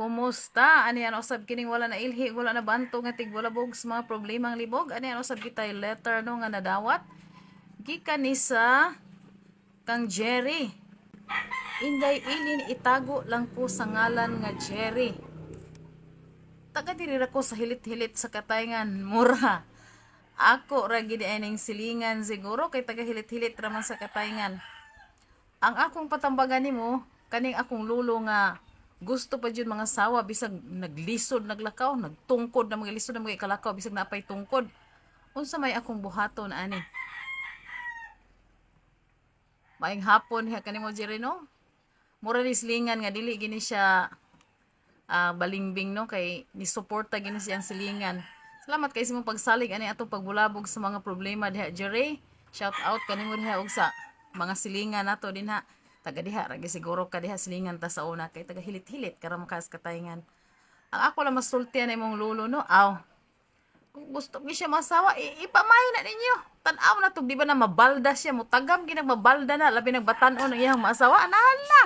Kumusta? Ani ano sab kining wala na ilhi, wala na banto nga tigwalabog sa mga problemang libog. Ani ano sab kitay letter no nga nadawat. Gikan ni sa kang Jerry. Inday ilin itago lang po sa ngalan nga Jerry. Taga diri ra ko sa hilit-hilit sa katayngan mura. Ako ra gid ay ning silingan siguro kay taga hilit-hilit ra man sa katayngan. Ang akong patambagan nimo kaning akong lulo nga gusto pa jud mga sawa bisag naglisod naglakaw nagtungkod na mga lisod na mga ikalakaw bisag napay tungkod. Unsa may akong buhaton ani? Maing hapon ha kanimo Jerry no? Mura ni silingan nga dili gini siya ah, balingbing no? Kay ni suporta gini siyang silingan. Salamat kay imong pagsalig ani atong pagbulabog sa mga problema diha Jerry. Shout out kanimo diha og sa mga silingan nato din ha taga diha ragi siguro ka diha silingan ta sa una kay taga hilit-hilit karam kas katayngan ang ako lang masultian na imong lulo no? Aw. Kung gusto mo siya masawa, i- ipamay na ninyo. Tanaw na to, di ba na mabalda siya, mutagam ginag mabalda na, labi nagbatanon ng iyang masawa, anahan na.